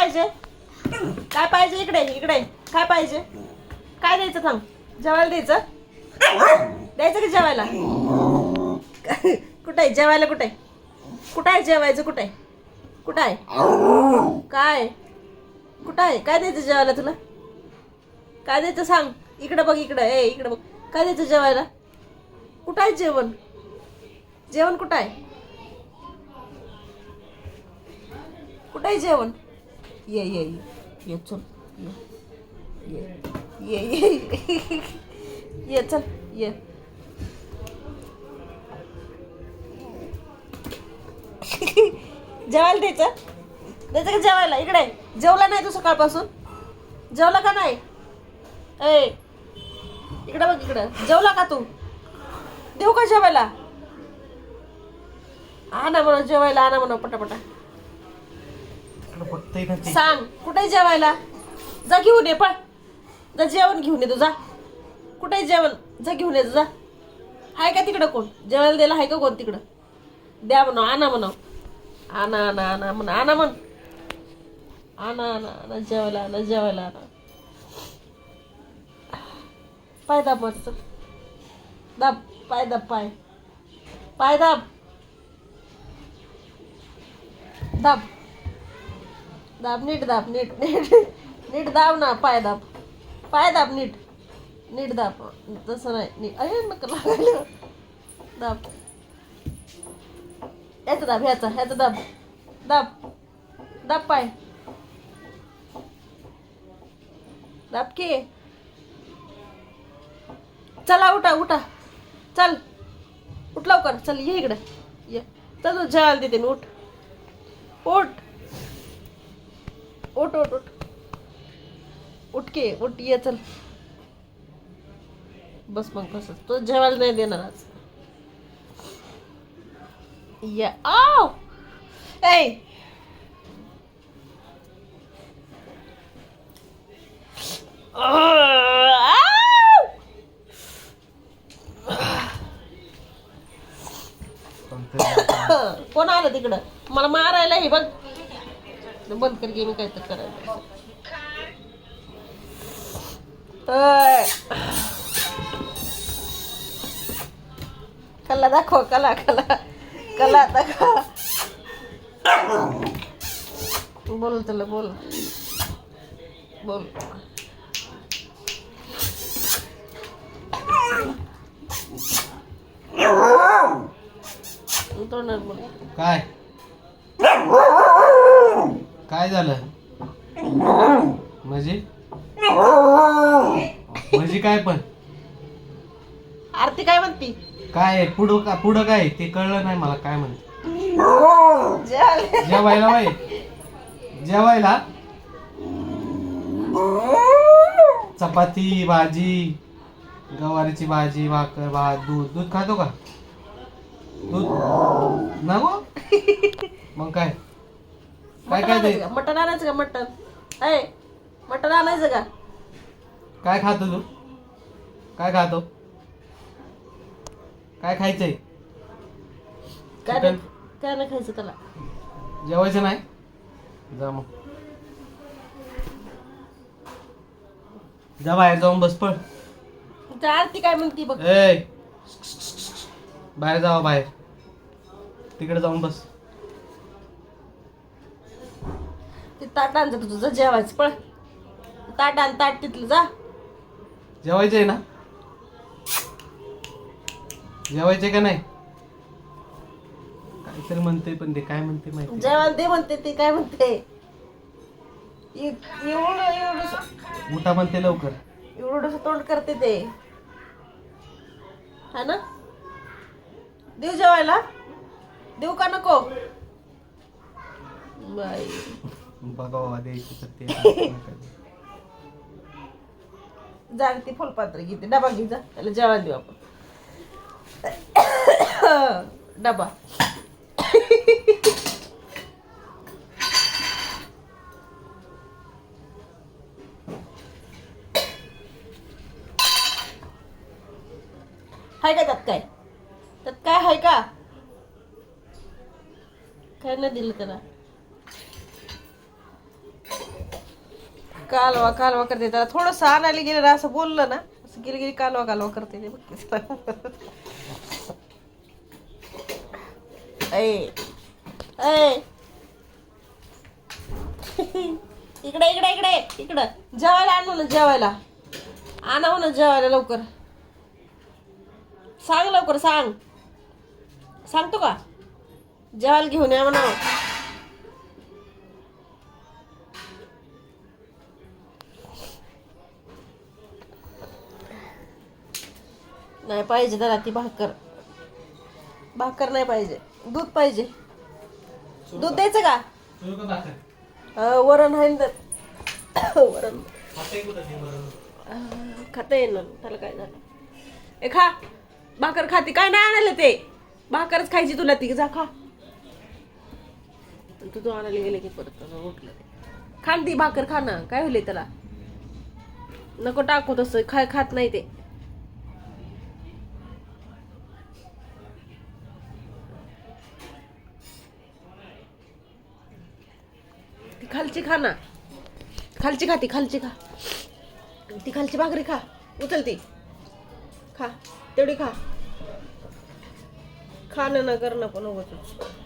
पाहिजे? काय पाहिजे इकडे? इकडे. काय पाहिजे? काय द्यायचं थांब. जेवायला द्यायचं? द्यायचं की जेवायला? कुठे आहे? जेवायला कुठे कुठं आहे जेवायचं? कुठे कुठं आहे? काय? कुठं आहे? काय द्यायचं जेवायला तुला? काय द्यायचं सांग. इकडं बघ इकडं. ए इकडं बघ. काय द्यायचं जेवायला? कुठं आहे जेवण? जेवण कुठं आहे? कुठं आहे जेवण? ये ये ये ये चल ये ये ये ये ये चल ये. जेवायला द्यायचं? द्यायचं का जेवायला? इकडे जेवला नाही तू सकाळपासून? जेवला का नाही? ए इकडे बघ इकडं. जेवला का तू? देऊ का जेवायला? आणा म्हणा जेवायला आणा म्हणा पटापटा. सांग कुठे जेवायला? जा घेऊन ये पण जा जेवण घेऊन ये तू जा. कुठे जेवण? जा घेऊन ये जा. हाय का तिकडं कोण? जेवायला द्यायला हाय का कोण तिकडं? द्या म्हणा आणा म्हणा आणा आणा आणा म्हणा आणा म्हण. आणा आणा आणा जेवायला आणा जेवायला आणा. पाय दाब मस्त दाब पाय दाब पाय. पाय दाब. दाब. दाब नीट दाब नीट नीट नीट दाब ना पाय दाब. पाय दाब नीट. नीट दाब. तसं नाही. नीट. अरे नका लागायला. दाब. याचा दाब ह्याचा ह्याचा दाब. दाब. दाब पाय. दाब की? चला उठा उठा. चल. उठ लवकर. चल ये इकडे. ये. चल तू देते उठ. उठ. उठ उठ उठ. उठ के उठ ये चल. बस मग कसं तो जेवायला नाही देणार आज. या. आव! ए कोण आलं तिकडं? मला मारायला हे बघ. बंद कर गेम काय तर करायला. कला दाखव कला कला. कला दाखव. बोल तुला बोल. बोल. तोंडात बोल. काय? काय झालं? म्हणजे? म्हणजे काय पण? आरती काय म्हणती? काय आहे? पुढं का पुढं काय आहे? ते कळलं नाही मला काय म्हणते. जेवायला. जेवायला बाई. जेवायला? चपाती भाजी गवारीची भाजी भाकर भात दूध. दूध खातो का? दूध? नको मग काय? मटण आणायचं का? मटण आणायचं का मटण? अय मटण आणायचं का? काय खातो तू? काय खातो? काय खायचंय? काय नाही? काय नाही खायचं त्याला. जेवायचं नाही? जा मग. जा बाहेर जाऊन बस पळ. त्या आरती काय म्हणती बघ. ए बाहेर जावा बाहेर. तिकडे जाऊन बस. ते ताट तुझं जा जेवायचं पळ. ताट आण ताट तिथलं जा. जेवायचंय ना? जेवायचंय का नाही? काहीतरी म्हणते पण ते काय म्हणते माहिती जेवण दे म्हणते ते काय म्हणते? इ- एवढं एवढं उठा म्हणते लवकर. एवढं तोंड करते ते. है ना? देऊ जेवायला? देऊ का नको? बाई. बघा बाबा द्यायची तर ते जा ती फुलपात्र घेते. डबा घेऊन जा. त्याला जेवायला देऊ आपण. डबा. हाय का त्यात काय? त्यात काय हाय का? काय नाही दिलं त्याला. कालवा कालवा करते. त्याला थोडंसं आणायला गेलं ना असं बोललं ना असं गेली गेली कालवा कालवा करते इकडे इकडे इकडे इकडं. जेवायला आणू ना जेवायला. आणावं ना जेवायला लवकर. सांग लवकर सांग. सांगतो का? जेवायला घेऊन या म्हणा पाहिजे त्याला ती भाकर. भाकर नाही पाहिजे. दूध पाहिजे. दूध द्यायचं का? वरण आहे तर वरण. खाते येईल त्याला काय झालं? ए खा. भाकर खाती. काय नाही आणायला ते. भाकरच खायची तुला ती. जा खा. तू तू आणायला गेले की परत उठलं. ते. खान ती भाकर खा ना काय होईल त्याला? नको टाकू तसं. खाय खात नाही ते. खालची खा ना. खालची खा ती खालची खा. ती खालची भाकरी खा. उचल ती. खा. तेवढी खा. खाणं ना करणं पण उगाच